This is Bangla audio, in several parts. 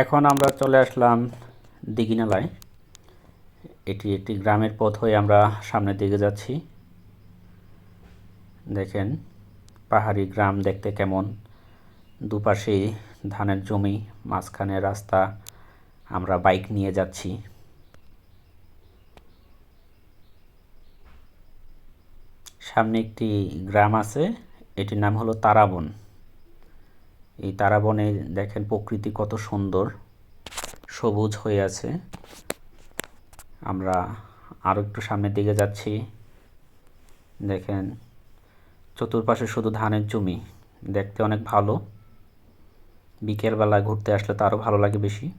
এখন আমরা চলে আসলাম দিঘিনালায়। এটি একটি গ্রামের পথ হয়ে আমরা সামনের দিকে যাচ্ছি। দেখেন, পাহাড়ি গ্রাম দেখতে কেমন। দুপাশে ধানের জমি, মাঝখানে রাস্তা। আমরা বাইক নিয়ে যাচ্ছি। সামনে একটি গ্রাম আছে, এটির নাম হলো তারাবন। এই তারাবনে দেখেন প্রকৃতি কত সুন্দর, সবুজ হয়ে আছে। আমরা আরও একটু সামনের দিকে যাচ্ছি। দেখেন, চতুর্পাশে শুধু ধানের জমি, দেখতে অনেক ভালো। বিকেলবেলা ঘুরতে আসলে তো আরও ভালো লাগে বেশি।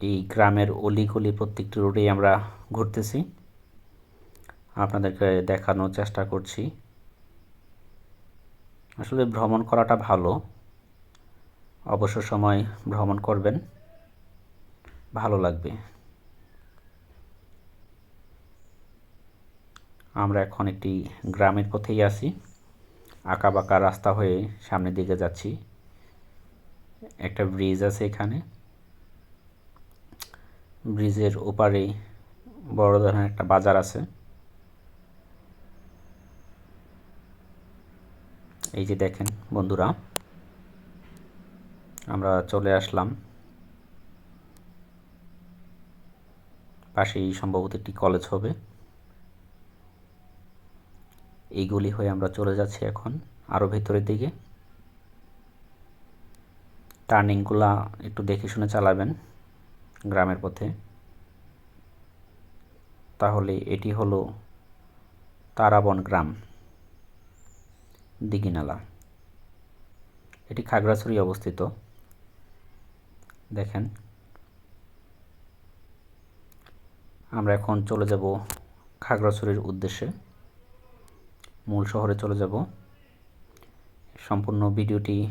এই গ্রামের অলিগলি প্রত্যেকটি রোডেই আমরা ঘুরতেছি। আপনাদেরকে দেখানোর চেষ্টা করছি। আসলে ভ্রমণ করাটা ভালো। অবসর সময় ভ্রমণ করবেন। ভালো লাগবে। আমরা এখন একটি গ্রামের পথেই আছি। বাঁকা রাস্তা হয়ে সামনের দিকে যাচ্ছি। একটা ব্রিজ আছে এখানে। ব্রিজের ওপারে বড় ধরনের একটা বাজার আছে। এই যে দেখেন বন্ধুরা, আমরা চলে আসলাম। পাশেই সম্ভবত একটি কলেজ হবে। এইগুলি হয়ে আমরা চলে যাচ্ছি এখন আরও ভেতরের দিকে। টার্নিংগুলা একটু দেখে শুনে চালাবেন গ্রামের পথে। তাহলে এটি হলো তারাবন গ্রাম। দিঘিনালা। এটি খাগড়াছড়ি অবস্থিত। দেখেন। আমরা এখন চলে যাব খাগড়াছড়ির উদ্দেশ্যে। মূল শহরে চলে যাব। সম্পূর্ণ ভিডিওটি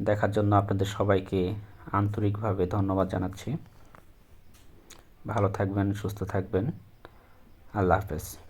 দেখার জন্য আপনাদের সবাইকে আন্তরিকভাবে ধন্যবাদ জানাচ্ছি। ভালো থাকবেন, সুস্থ থাকবেন। আল্লাহ হাফেজ।